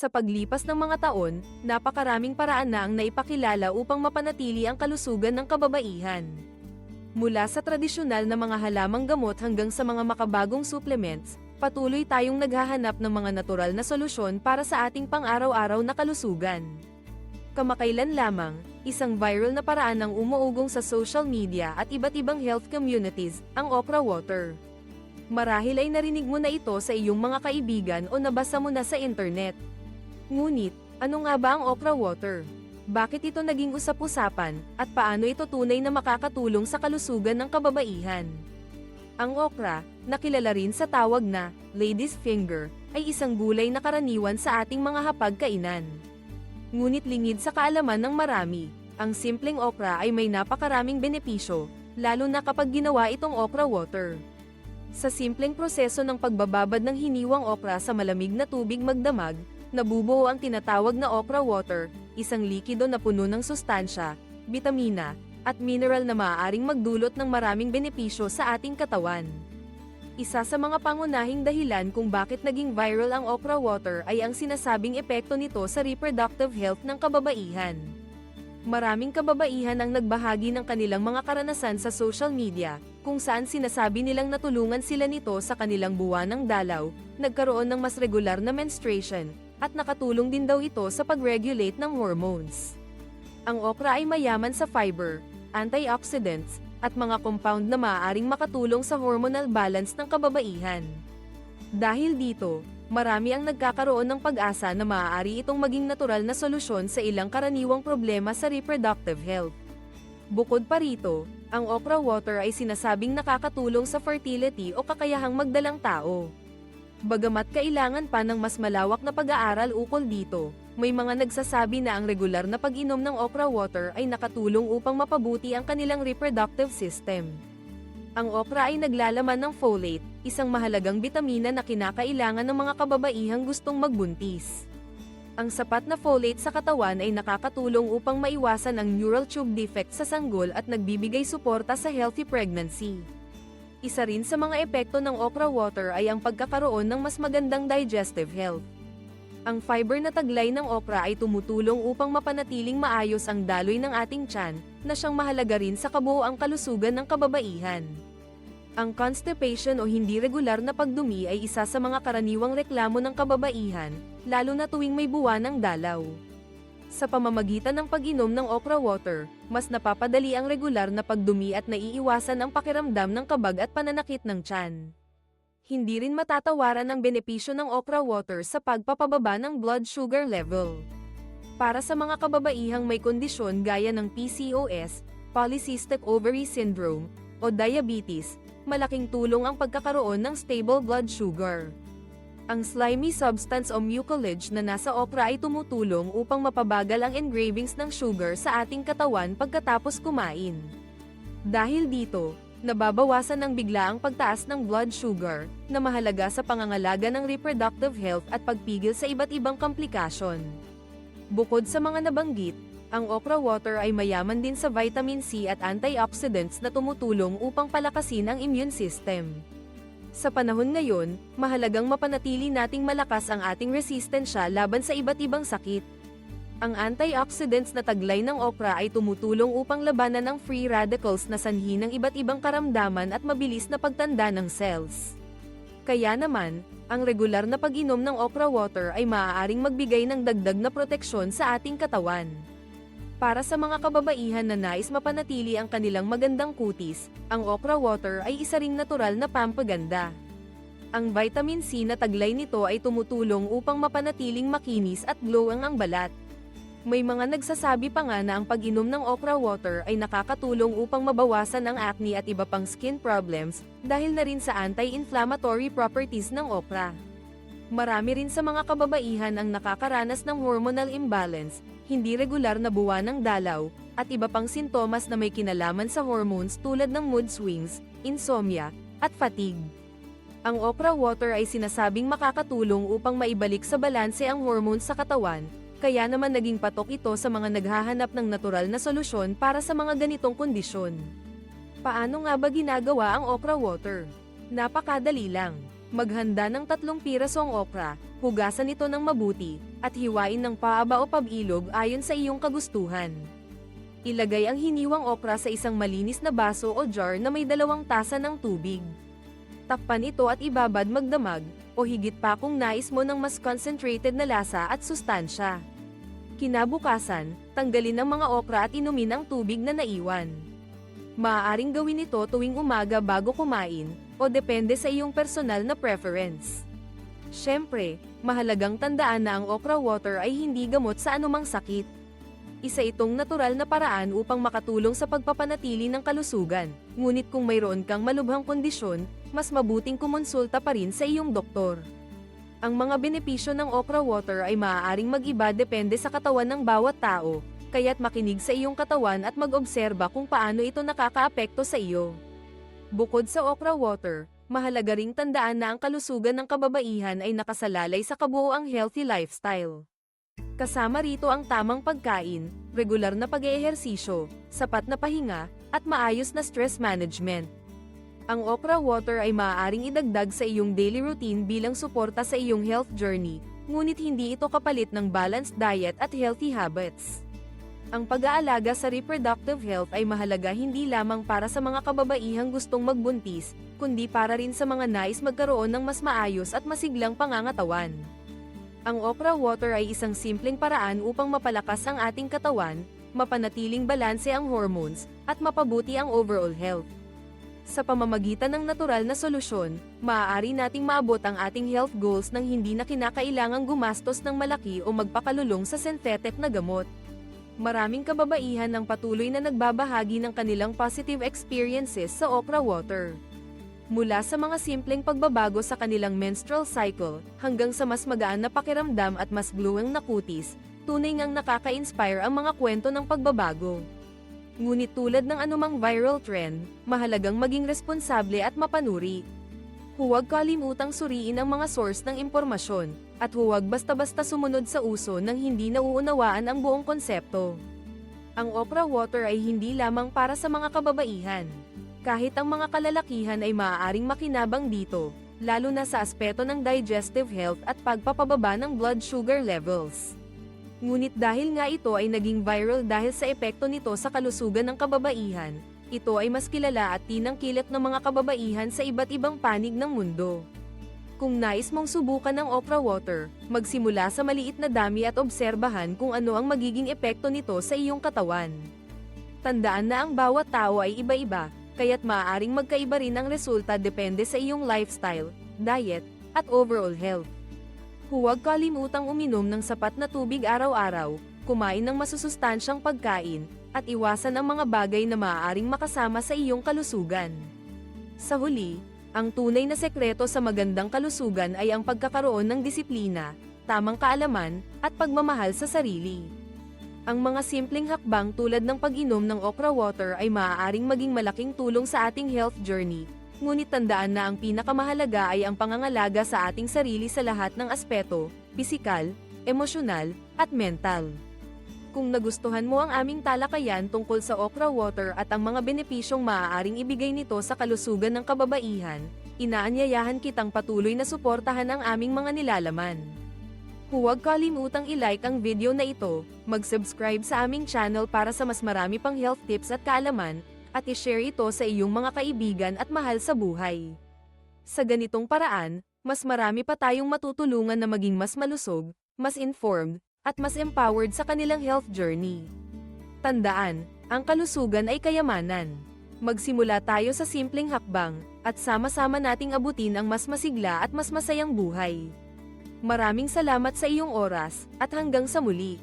Sa paglipas ng mga taon, napakaraming paraan na ang naipakilala upang mapanatili ang kalusugan ng kababaihan. Mula sa tradisyonal na mga halamang gamot hanggang sa mga makabagong supplements, patuloy tayong naghahanap ng mga natural na solusyon para sa ating pang-araw-araw na kalusugan. Kamakailan lamang, isang viral na paraan ang umuugong sa social media at iba't ibang health communities, ang okra water. Marahil ay narinig mo na ito sa iyong mga kaibigan o nabasa mo na sa internet. Ngunit, ano nga ba ang okra water? Bakit ito naging usap-usapan, at paano ito tunay na makakatulong sa kalusugan ng kababaihan? Ang okra, na kilala rin sa tawag na lady's finger, ay isang gulay na karaniwan sa ating mga hapagkainan. Ngunit lingid sa kaalaman ng marami, ang simpleng okra ay may napakaraming benepisyo, lalo na kapag ginawa itong okra water. Sa simpleng proseso ng pagbababad ng hiniwang okra sa malamig na tubig magdamag, nabubuo ang tinatawag na okra water, isang likido na puno ng sustansya, bitamina, at mineral na maaaring magdulot ng maraming benepisyo sa ating katawan. Isa sa mga pangunahing dahilan kung bakit naging viral ang okra water ay ang sinasabing epekto nito sa reproductive health ng kababaihan. Maraming kababaihan ang nagbahagi ng kanilang mga karanasan sa social media, kung saan sinasabi nilang natulungan sila nito sa kanilang buwan ng dalaw, nagkaroon ng mas regular na menstruation, at nakatulong din daw ito sa pag-regulate ng hormones. Ang okra ay mayaman sa fiber, antioxidants, at mga compound na maaaring makatulong sa hormonal balance ng kababaihan. Dahil dito, marami ang nagkakaroon ng pag-asa na maaari itong maging natural na solusyon sa ilang karaniwang problema sa reproductive health. Bukod pa rito, ang okra water ay sinasabing nakakatulong sa fertility o kakayahang magdalang tao. Bagamat kailangan pa ng mas malawak na pag-aaral ukol dito, may mga nagsasabi na ang regular na pag-inom ng okra water ay nakatulong upang mapabuti ang kanilang reproductive system. Ang okra ay naglalaman ng folate, isang mahalagang bitamina na kinakailangan ng mga kababaihang gustong magbuntis. Ang sapat na folate sa katawan ay nakakatulong upang maiwasan ang neural tube defect sa sanggol at nagbibigay suporta sa healthy pregnancy. Isa rin sa mga epekto ng okra water ay ang pagkakaroon ng mas magandang digestive health. Ang fiber na taglay ng okra ay tumutulong upang mapanatiling maayos ang daloy ng ating tiyan, na siyang mahalaga rin sa kabuoang kalusugan ng kababaihan. Ang constipation o hindi regular na pagdumi ay isa sa mga karaniwang reklamo ng kababaihan, lalo na tuwing may buwan ng dalaw. Sa pamamagitan ng pag-inom ng okra water, mas napapadali ang regular na pagdumi at naiiwasan ang pakiramdam ng kabag at pananakit ng tiyan. Hindi rin matatawaran ang benepisyo ng okra water sa pagpapababa ng blood sugar level. Para sa mga kababaihang may kondisyon gaya ng PCOS, Polycystic Ovary Syndrome, o diabetes, malaking tulong ang pagkakaroon ng stable blood sugar. Ang slimy substance o mucilage na nasa okra ay tumutulong upang mapabagal ang engravings ng sugar sa ating katawan pagkatapos kumain. Dahil dito, nababawasan ng bigla ang pagtaas ng blood sugar, na mahalaga sa pangangalaga ng reproductive health at pagpigil sa iba't ibang komplikasyon. Bukod sa mga nabanggit, ang okra water ay mayaman din sa vitamin C at antioxidants na tumutulong upang palakasin ang immune system. Sa panahon ngayon, mahalagang mapanatili nating malakas ang ating resistensya laban sa iba't ibang sakit. Ang antioxidants na taglay ng okra ay tumutulong upang labanan ang free radicals na sanhi ng iba't ibang karamdaman at mabilis na pagtanda ng cells. Kaya naman, ang regular na pag-inom ng okra water ay maaaring magbigay ng dagdag na proteksyon sa ating katawan. Para sa mga kababaihan na nais mapanatili ang kanilang magandang kutis, ang okra water ay isa ring natural na pampaganda. Ang vitamin C na taglay nito ay tumutulong upang mapanatiling makinis at glowing ang balat. May mga nagsasabi pa nga na ang pag-inom ng okra water ay nakakatulong upang mabawasan ang acne at iba pang skin problems, dahil na rin sa anti-inflammatory properties ng okra. Marami rin sa mga kababaihan ang nakakaranas ng hormonal imbalance, hindi regular na buwan ng dalaw, at iba pang sintomas na may kinalaman sa hormones tulad ng mood swings, insomnia, at fatigue. Ang okra water ay sinasabing makakatulong upang maibalik sa balanse ang hormones sa katawan, kaya naman naging patok ito sa mga naghahanap ng natural na solusyon para sa mga ganitong kondisyon. Paano nga ba ginagawa ang okra water? Napakadali lang. Maghanda ng tatlong pirasong okra, hugasan ito ng mabuti, at hiwain ng paaba o pabilog ayon sa iyong kagustuhan. Ilagay ang hiniwang okra sa isang malinis na baso o jar na may dalawang tasa ng tubig. Takpan ito at ibabad magdamag, o higit pa kung nais mo ng mas concentrated na lasa at sustansya. Kinabukasan, tanggalin ang mga okra at inumin ang tubig na naiwan. Maaaring gawin ito tuwing umaga bago kumain, o depende sa iyong personal na preference. Siyempre, mahalagang tandaan na ang okra water ay hindi gamot sa anumang sakit. Isa itong natural na paraan upang makatulong sa pagpapanatili ng kalusugan, ngunit kung mayroon kang malubhang kondisyon, mas mabuting kumonsulta pa rin sa iyong doktor. Ang mga benepisyo ng okra water ay maaaring mag-iba depende sa katawan ng bawat tao, kaya't makinig sa iyong katawan at mag-obserba kung paano ito nakakaapekto sa iyo. Bukod sa okra water, mahalaga ring tandaan na ang kalusugan ng kababaihan ay nakasalalay sa kabuoang healthy lifestyle. Kasama rito ang tamang pagkain, regular na pag-eehersisyo, sapat na pahinga, at maayos na stress management. Ang okra water ay maaaring idagdag sa iyong daily routine bilang suporta sa iyong health journey, ngunit hindi ito kapalit ng balanced diet at healthy habits. Ang pag-aalaga sa reproductive health ay mahalaga hindi lamang para sa mga kababaihang gustong magbuntis, kundi para rin sa mga nais magkaroon ng mas maayos at masiglang pangangatawan. Ang okra water ay isang simpleng paraan upang mapalakas ang ating katawan, mapanatiling balanse ang hormones, at mapabuti ang overall health. Sa pamamagitan ng natural na solusyon, maaari nating maabot ang ating health goals nang hindi na kinakailangang gumastos ng malaki o magpakalulong sa synthetic na gamot. Maraming kababaihan ang patuloy na nagbabahagi ng kanilang positive experiences sa okra water. Mula sa mga simpleng pagbabago sa kanilang menstrual cycle, hanggang sa mas magaan na pakiramdam at mas glowing na kutis, tunay ngang nakaka-inspire ang mga kwento ng pagbabago. Ngunit tulad ng anumang viral trend, mahalagang maging responsable at mapanuri. Huwag kalimutang suriin ang mga source ng impormasyon, at huwag basta-basta sumunod sa uso nang hindi nauunawaan ang buong konsepto. Ang okra water ay hindi lamang para sa mga kababaihan. Kahit ang mga kalalakihan ay maaaring makinabang dito, lalo na sa aspeto ng digestive health at pagpapababa ng blood sugar levels. Ngunit dahil nga ito ay naging viral dahil sa epekto nito sa kalusugan ng kababaihan, ito ay mas kilala at tinangkilik ng mga kababaihan sa iba't ibang panig ng mundo. Kung nais mong subukan ng okra water, magsimula sa maliit na dami at obserbahan kung ano ang magiging epekto nito sa iyong katawan. Tandaan na ang bawat tao ay iba-iba, kaya't maaaring magkaiba rin ang resulta depende sa iyong lifestyle, diet, at overall health. Huwag kalimutang uminom ng sapat na tubig araw-araw, kumain ng masusustansyang pagkain, at iwasan ang mga bagay na maaaring makasama sa iyong kalusugan. Sa huli, ang tunay na sekreto sa magandang kalusugan ay ang pagkakaroon ng disiplina, tamang kaalaman, at pagmamahal sa sarili. Ang mga simpleng hakbang tulad ng pag-inom ng okra water ay maaaring maging malaking tulong sa ating health journey, ngunit tandaan na ang pinakamahalaga ay ang pangangalaga sa ating sarili sa lahat ng aspeto, pisikal, emosyonal, at mental. Kung nagustuhan mo ang aming talakayan tungkol sa okra water at ang mga benepisyong maaaring ibigay nito sa kalusugan ng kababaihan, inaanyayahan kitang patuloy na suportahan ang aming mga nilalaman. Huwag kalimutang i-like ang video na ito, mag-subscribe sa aming channel para sa mas marami pang health tips at kaalaman, at i-share ito sa iyong mga kaibigan at mahal sa buhay. Sa ganitong paraan, mas marami pa tayong matutulungan na maging mas malusog, mas informed, at mas empowered sa kanilang health journey. Tandaan, ang kalusugan ay kayamanan. Magsimula tayo sa simpleng hakbang, at sama-sama nating abutin ang mas masigla at mas masayang buhay. Maraming salamat sa iyong oras, at hanggang sa muli.